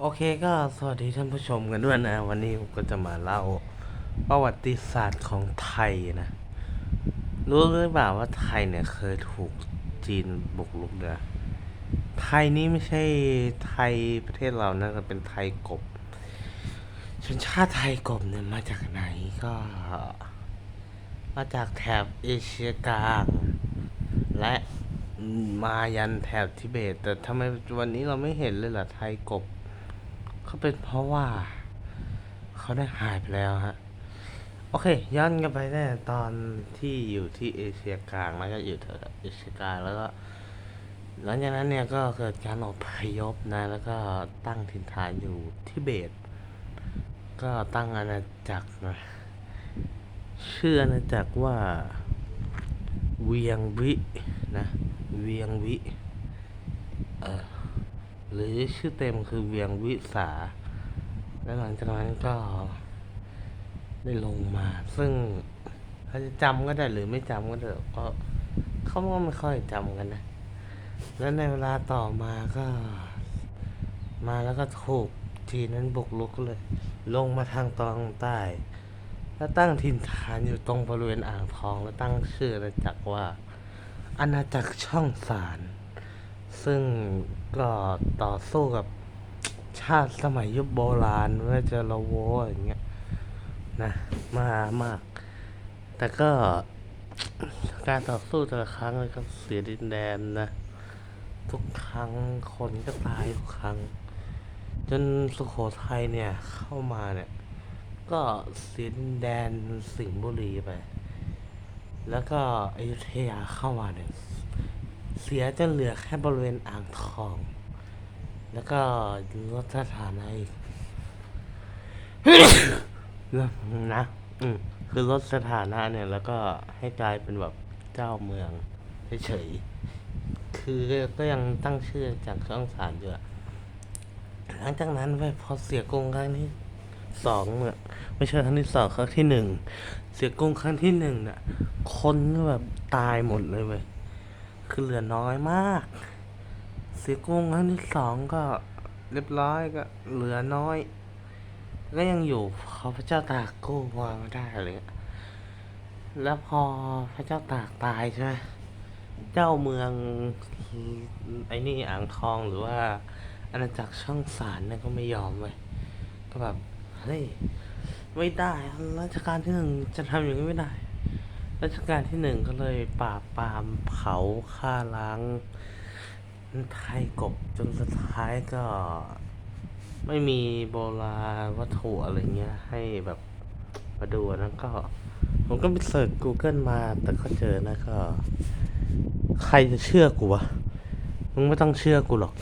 โอเคก็สวัสดีท่านผู้ชมกันด้วยนะ วันนี้ผมก็จะมาเล่าประวัติศาสตร์ของไทยนะ รู้หรือเปล่าว่าไทยเนี่ยเคยถูกจีนบุกรุกเนะไทยนี่ไม่ใช่ไทยประเทศเรานะแต่เป็นไทยกบชนชาติไทยกบเนี่ยมาจากไหนก็ มาจากแถบเอเชียกลางและมายันแถบทิเบต แต่ทำไมวันนี้เราไม่เห็นเลยล่ะไทยกบ เขาเป็นเพราะว่า เขาได้หายไปแล้วฮะ โอเค ย้อนกันไปตั้งแต่ตอนที่อยู่ที่เอเชียกลางแล้วก็อยู่แถวเอเชียกลางแล้วก็หลังจากนั้นเนี่ยก็เกิดการอพยพนะ แล้วก็ตั้งถิ่นฐานอยู่ทิเบต ก็ตั้งอาณาจักรนะชื่ออาณาจักรว่าเวียงวินะ เวียงวิ เออ หรือชื่อเต็มคือเวียงวิสา แล้วหลังจากนั้นก็ได้ลงมา ซึ่งเขาจะจำก็ได้หรือไม่จำก็เถอะก็เขาก็ไม่ค่อยจำกันนะ แล้วในเวลาต่อมาก็ มาแล้วก็ถูกจีนั้นบุกรุกเลย ลงมาทางตอนใต้ แล้วตั้งถิ่นฐานอยู่ตรงบริเวณอ่างทอง แล้วตั้งชื่ออาณาจักรว่าอาณาจักรช่องสาร ซึ่งก็ต่อสู้กับชาติสมัยยุคโบราณว่าจะละโวอย่างเงี้ยนะมามาก แต่ก็การต่อสู้แต่ละครั้งก็เสียดินแดนนะทุกครั้งคนก็ตายทุกครั้ง จนสุโขทัยเนี่ยเข้ามาเนี่ย ก็เสียดินแดนสิงห์บุรีไป แล้วก็อยุธยาเข้ามาเนี่ย เสียจนเหลือแค่บริเวณอ่างทอง แล้วก็ลดสถานะอีกนะอืมคือลดสถานะเนี่ยแล้วก็ให้กลายเป็นแบบเจ้าเมืองเฉยๆคือก็ยังตั้งชื่อจากช่องสารอยู่อะหลังจากนั้นไปพอเสียกงครั้งที่สองเนี่ยไม่ใช่ครั้งที่สองครั้งที่หนึ่งเสียกงครั้งที่หนึ่งเนี่ยคนก็แบบตายหมดเลยเว้ย คือเหลือน้อยมากเสียกรุงครั้งที่สองก็เรียบร้อยก็เหลือน้อย ก็ยังอยู่พอพระเจ้าตากกู้มาไม่ได้เลยแล้วพอพระเจ้าตากตายใช่ไหมเจ้าเมืองไอ้นี่อ่างทองหรือว่าอาณาจักรช่องสารเนี่ยก็ไม่ยอมเว้ยก็แบบเฮ้ยไม่ได้รัชกาลที่หนึ่งจะทำอย่างนี้ไม่ได้ รัชกาลที่หนึ่งก็เลยปราบปรามเผาฆ่าล้างไทยกบจนสุดท้ายก็ไม่มีโบราณวัตถุอะไรเงี้ย ให้แบบมาดูนะก็ ผมก็ไปเสิร์ช Google มาแต่ก็เจอนะก็ ใครจะเชื่อกูวะ มึงไม่ต้องเชื่อกูหรอก